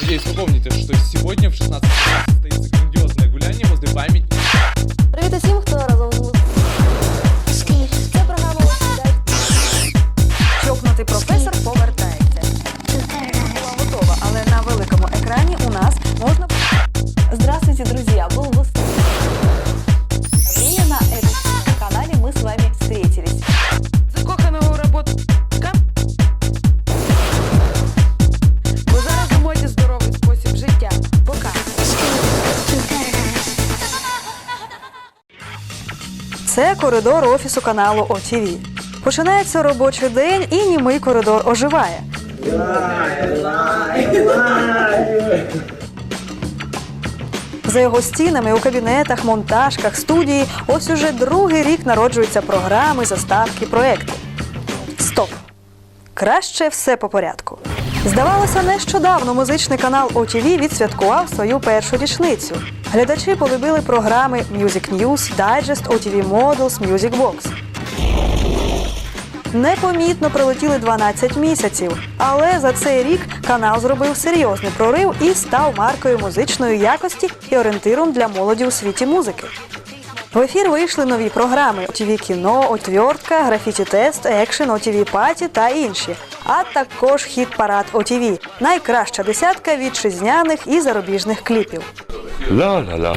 Надеюсь, вы помните, что сегодня в 16 состоится грандиозное гуляние возле памятника Привіт усім, хто разом з музикою. Це програма «Розповідай». Чокнутий професор Це коридор офісу каналу ОТВ. Починається робочий день і німий коридор оживає. За його стінами у кабінетах, монтажках, студії ось уже другий рік народжуються програми, заставки, проекти. Стоп! Краще все по порядку. Здавалося, нещодавно музичний канал OTV відсвяткував свою першу річницю. Глядачі полюбили програми Music News, Digest, OTV Models, Music Box. Непомітно пролетіли 12 місяців, але за цей рік канал зробив серйозний прорив і став маркою музичної якості і орієнтиром для молоді у світі музики. В ефір вийшли нові програми ОТВ кіно, отвертка, графіті тест, екшен, ОТВ паті та інші. А також хіт парад ОТВ. Найкраща десятка вітчизняних і зарубіжних кліпів. La.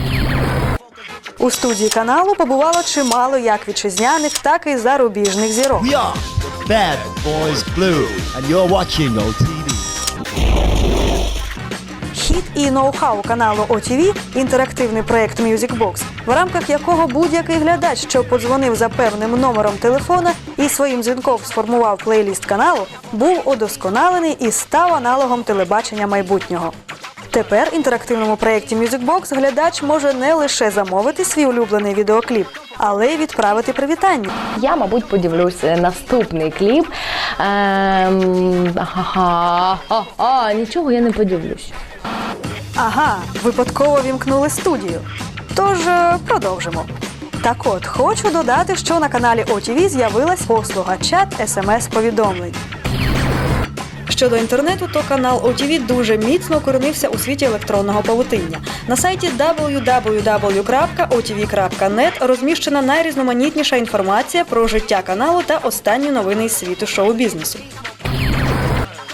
У студії каналу побувало чимало як вітчизняних, так і зарубіжних зірок. We are Bad Boys Blue, and you're watching OTV. Хіт і ноу-хау каналу OTV – інтерактивний проєкт Music Box, в рамках якого будь-який глядач, що подзвонив за певним номером телефона і своїм дзвінком сформував плейліст каналу, був удосконалений і став аналогом телебачення майбутнього. Тепер в інтерактивному проєкті Music глядач може не лише замовити свій улюблений відеокліп, але й відправити привітання. Я, мабуть, подивлюсь наступний кліп. Ем, ага, ага, нічого я не подивлюсь. Ага, випадково вімкнули студію. Тож е, продовжимо. Так от, хочу додати, що на каналі OTV з'явилась послуга чат смс-повідомлень. Щодо інтернету, то канал OTV дуже міцно укоренився у світі електронного павутиння. На сайті www.otv.net розміщена найрізноманітніша інформація про життя каналу та останні новини із світу шоу-бізнесу.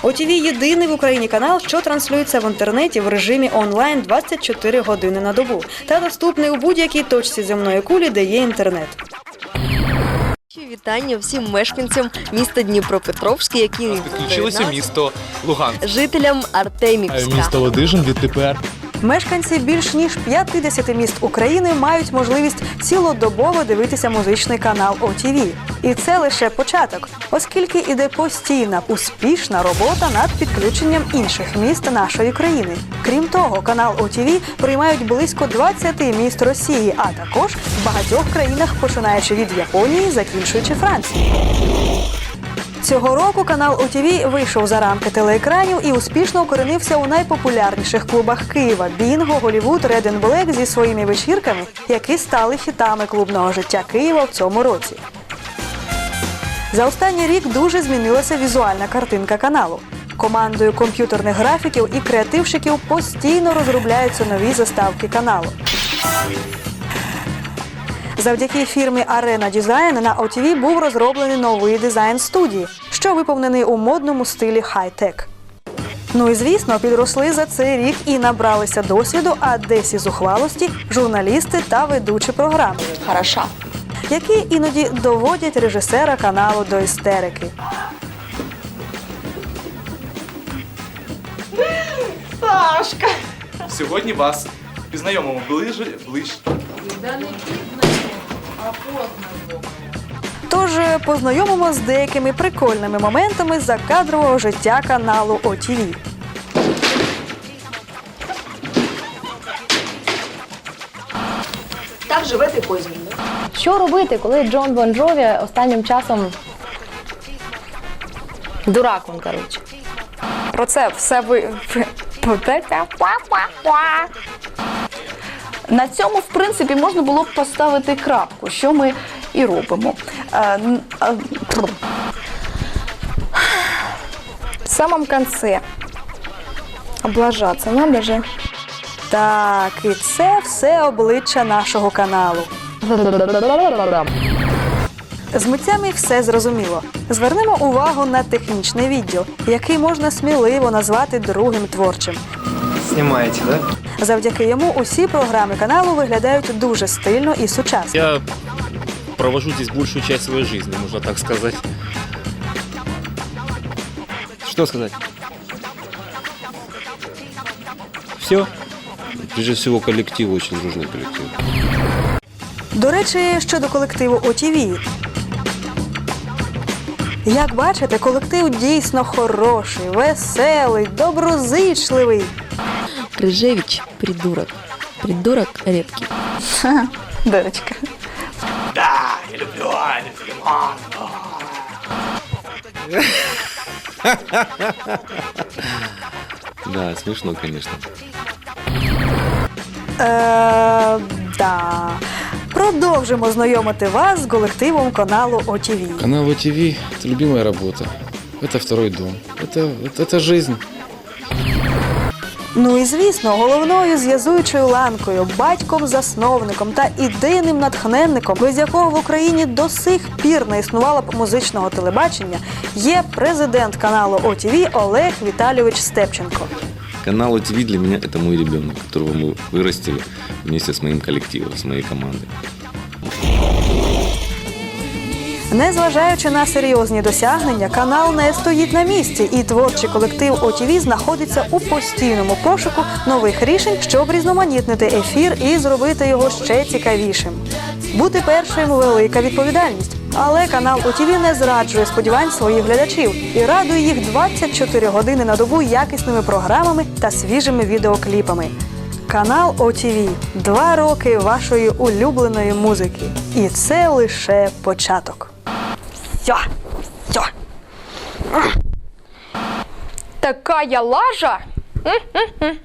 ОТВ – єдиний в Україні канал, що транслюється в інтернеті в режимі онлайн 24 години на добу та доступний у будь-якій точці земної кулі, де є інтернет. Вітання всім мешканцям міста Дніпропетровська, які Підключилося місто Луганськ. жителям Артемівська. Місто Ладижин відтепер. Мешканці більш ніж 50 міст України мають можливість цілодобово дивитися музичний канал ОТВ. І це лише початок, оскільки іде постійна успішна робота над підключенням інших міст нашої країни. Крім того, канал ОТВ приймають близько 20 міст Росії, а також в багатьох країнах, починаючи від Японії, закінчуючи Францією. Цього року канал ОТВ вийшов за рамки телеекранів і успішно укоренився у найпопулярніших клубах Києва Бінго, Голівуд, Реден Блек зі своїми вечірками, які стали хітами клубного життя Києва в цьому році. За останній рік дуже змінилася візуальна картинка каналу. Командою комп'ютерних графіків і креативщиків постійно розробляються нові заставки каналу. Завдяки фірмі Arena Design на OTV був розроблений новий дизайн студії, що виповнений у модному стилі хай-тек. Ну і звісно, підросли за цей рік і набралися досвіду, а десь і зухвалості журналісти та ведучі програми, Хороша. які іноді доводять режисера каналу до істерики. Сьогодні вас пізнайомимо ближе, ближче. Тож е, познайомимо з деякими прикольними моментами закадрового життя каналу OTV. Так живете козні. Що робити, коли Джон Бон Джові останнім часом дурак він, коротше. Про це все ви. На цьому, в принципі, можна було б поставити крапку, що ми і робимо. Е, В самом конце Облажаться надо же. Так, і це все обличчя нашого каналу. З митцями все зрозуміло. Звернемо увагу на технічний відділ, який можна сміливо назвати другим творчим. Снимаете, да? Завдяки йому усі програми каналу виглядають дуже стильно і сучасно. Я провожу здесь большую часть своей жизни, можно так сказать. Что сказать? Все? Прежде всего, коллектив очень дружный коллектив. До речі, щодо колективу ОТВ. Як бачите, колектив дійсно хороший, веселий, доброзичливий. Рыжевич – придурок. Придурок редкий. Дырочка. Да, смешно, конечно. Е, да. Продовжимо знайомити вас з колективом каналу ОТВ. Канал ОТВ – это любимая работа. Это второй дом. Это, это, это жизнь. Ну і звісно, головною зв'язуючою ланкою, батьком-засновником та ідейним натхненником, без якого в Україні до сих пір не існувало б музичного телебачення, є президент каналу ОТВ Олег Віталійович Степченко. Канал ОТВ для меня это мой ребенок, которого мы вырастили вместе с моим коллективом, с моей командой. Незважаючи на серйозні досягнення, канал не стоїть на місці, і творчий колектив ОТВ знаходиться у постійному пошуку нових рішень, щоб різноманітнити ефір і зробити його ще цікавішим. Бути першим велика відповідальність. Але канал ОТВ не зраджує сподівань своїх глядачів і радує їх 24 години на добу якісними програмами та свіжими відеокліпами. Канал ОТВ. Два роки вашої улюбленої музики. І це лише початок. Все. Все. Такая лажа. М-м-м.